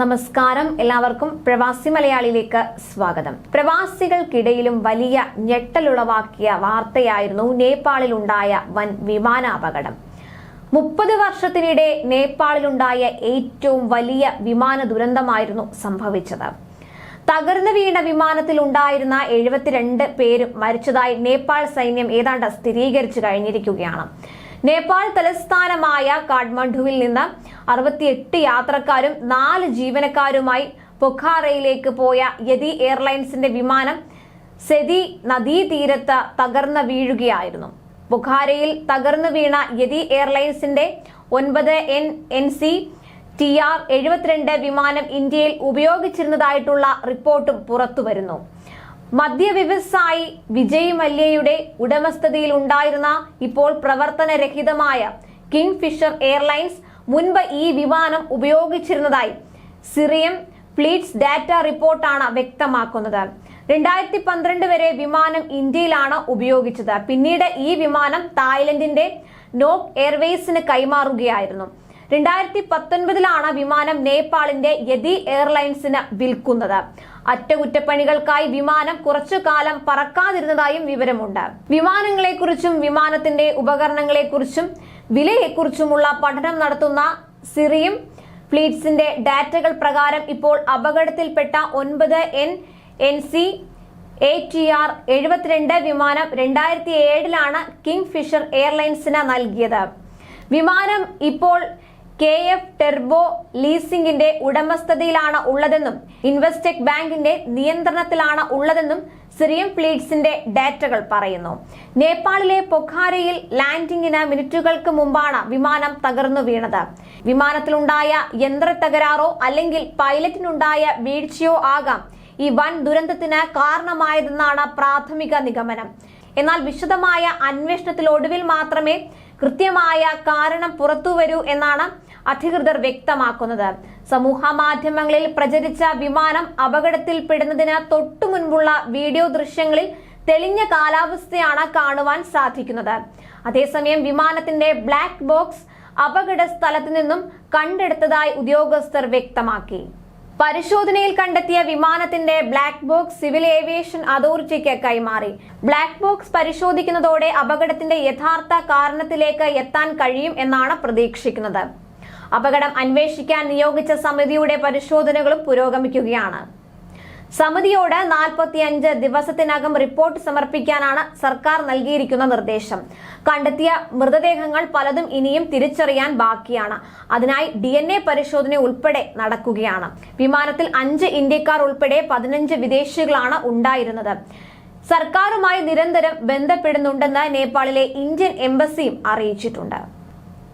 നമസ്കാരം. എല്ലാവർക്കും പ്രവാസി മലയാളിയിലേക്ക് സ്വാഗതം. പ്രവാസികൾക്കിടയിലും വലിയ ഞെട്ടലുളവാക്കിയ വാർത്തയായിരുന്നു നേപ്പാളിലുണ്ടായ വൻ വിമാനാപകടം. മുപ്പത് വർഷത്തിനിടെ നേപ്പാളിലുണ്ടായ ഏറ്റവും വലിയ വിമാന ദുരന്തമായിരുന്നു സംഭവിച്ചത്. തകർന്നു വീണ വിമാനത്തിൽ ഉണ്ടായിരുന്ന എഴുപത്തിരണ്ട് പേരും മരിച്ചതായി നേപ്പാൾ സൈന്യം ഏതാണ്ട് സ്ഥിരീകരിച്ചു കഴിഞ്ഞിരിക്കുകയാണ്. നേപ്പാൾ തലസ്ഥാനമായ കാഠ്മണ്ഡുവിൽ നിന്ന് അറുപത്തിയെട്ട് യാത്രക്കാരും നാല് ജീവനക്കാരുമായി പൊഖാറയിലേക്ക് പോയ യതി എയർലൈൻസിന്റെ വിമാനം സെതി നദീതീരത്ത് തകർന്ന് വീഴുകയായിരുന്നു. ബുഖാരയിൽ തകർന്നു വീണ യതി എയർലൈൻസിന്റെ ഒൻപത് N N C T R എഴുപത്തിരണ്ട് വിമാനം ഇന്ത്യയിൽ ഉപയോഗിച്ചിരുന്നതായിട്ടുള്ള റിപ്പോർട്ടും പുറത്തുവരുന്നു. മദ്യ വ്യവസായി വിജയ് മല്യയുടെ ഉടമസ്ഥതയിൽ ഉണ്ടായിരുന്ന ഇപ്പോൾ പ്രവർത്തനരഹിതമായ കിങ് ഫിഷർ എയർലൈൻസ് മുൻപ് ഈ വിമാനം ഉപയോഗിച്ചിരുന്നതായി സിറിയം ഫ്ലീറ്റ്സ് ഡാറ്റ റിപ്പോർട്ടാണ് വ്യക്തമാക്കുന്നത്. രണ്ടായിരത്തി പന്ത്രണ്ട് വരെ വിമാനം ഇന്ത്യയിലാണ് ഉപയോഗിച്ചത്. പിന്നീട് ഈ വിമാനം തായ്ലൻഡിന്റെ നോക്ക് എയർവേസിന് കൈമാറുകയായിരുന്നു. രണ്ടായിരത്തി പത്തൊൻപതിലാണ് വിമാനം നേപ്പാളിന്റെ യതി എയർലൈൻസിന് വിൽക്കുന്നത്. അറ്റകുറ്റപ്പണികൾക്കായി വിമാനം കുറച്ചു കാലം പറക്കാതിരുന്നതായും വിവരമുണ്ട്. വിമാനങ്ങളെക്കുറിച്ചും വിമാനത്തിന്റെ ഉപകരണങ്ങളെക്കുറിച്ചും വിലയെക്കുറിച്ചുമുള്ള പഠനം നടത്തുന്ന സിറിയും ഫ്ലീറ്റ്സിന്റെ ഡാറ്റകൾ പ്രകാരം ഇപ്പോൾ അപകടത്തിൽപ്പെട്ട ഒൻപത് N N C A T R എഴുപത്തിരണ്ട് വിമാനം രണ്ടായിരത്തി ഏഴിലാണ് കിങ് ഫിഷർ എയർലൈൻസിന് നൽകിയത്. വിമാനം ഇപ്പോൾ കെ എഫ് ടെർബോ ലീസിംഗിന്റെ ഉടമസ്ഥതയിലാണ് ഉള്ളതെന്നും ഇൻവെസ്റ്റെക് ബാങ്കിന്റെ നിയന്ത്രണത്തിലാണ് ഉള്ളതെന്നും സിറിയം ഫ്ലീറ്റ്സിന്റെ ഡാറ്റകൾ പറയുന്നു. നേപ്പാളിലെ പൊഖാരയിൽ ലാൻഡിംഗിന് മിനിറ്റുകൾക്ക് മുമ്പാണ് വിമാനം തകർന്നു വീണത്. വിമാനത്തിലുണ്ടായ യന്ത്ര തകരാറോ അല്ലെങ്കിൽ പൈലറ്റിനുണ്ടായ വീഴ്ചയോ ആകാം ഈ വൻ ദുരന്തത്തിന് കാരണമായതെന്നാണ് പ്രാഥമിക നിഗമനം. എന്നാൽ വിശദമായ അന്വേഷണത്തിലൊടുവിൽ മാത്രമേ കൃത്യമായ കാരണം പുറത്തുവരൂ എന്നാണ് അധികൃതർ വ്യക്തമാക്കുന്നത്. സമൂഹ മാധ്യമങ്ങളിൽ പ്രചരിച്ച വിമാനം അപകടത്തിൽപ്പെടുന്നതിന് തൊട്ടു മുൻപുള്ള വീഡിയോ ദൃശ്യങ്ങളിൽ തെളിഞ്ഞ കാലാവസ്ഥയാണ് കാണുവാൻ സാധിക്കുന്നത്. അതേസമയം വിമാനത്തിന്റെ ബ്ലാക്ക് ബോക്സ് അപകട സ്ഥലത്ത് നിന്നും കണ്ടെടുത്തതായി ഉദ്യോഗസ്ഥർ വ്യക്തമാക്കി. പരിശോധനയിൽ കണ്ടെത്തിയ വിമാനത്തിന്റെ ബ്ലാക്ക് ബോക്സ് സിവിൽ ഏവിയേഷൻ അതോറിറ്റിക്ക് കൈമാറി. ബ്ലാക്ക് ബോക്സ് പരിശോധിക്കുന്നതോടെ അപകടത്തിന്റെ യഥാർത്ഥ കാരണത്തിലേക്ക് എത്താൻ കഴിയും എന്നാണ് പ്രതീക്ഷിക്കുന്നത്. അപകടം അന്വേഷിക്കാൻ നിയോഗിച്ച സമിതിയുടെ പരിശോധനകളും പുരോഗമിക്കുകയാണ്. സമിതിയോട് നാൽപ്പത്തിയഞ്ച് ദിവസത്തിനകം റിപ്പോർട്ട് സമർപ്പിക്കാനാണ് സർക്കാർ നൽകിയിരിക്കുന്ന നിർദ്ദേശം. കണ്ടെത്തിയ മൃതദേഹങ്ങൾ പലതും ഇനിയും തിരിച്ചറിയാൻ ബാക്കിയാണ്. അതിനായി ഡി എൻ എ പരിശോധന ഉൾപ്പെടെ നടക്കുകയാണ്. വിമാനത്തിൽ അഞ്ച് ഇന്ത്യക്കാർ ഉൾപ്പെടെ പതിനഞ്ച് വിദേശികളാണ് ഉണ്ടായിരുന്നത്. സർക്കാരുമായി നിരന്തരം ബന്ധപ്പെടുന്നുണ്ടെന്ന് നേപ്പാളിലെ ഇന്ത്യൻ എംബസിയും അറിയിച്ചിട്ടുണ്ട്.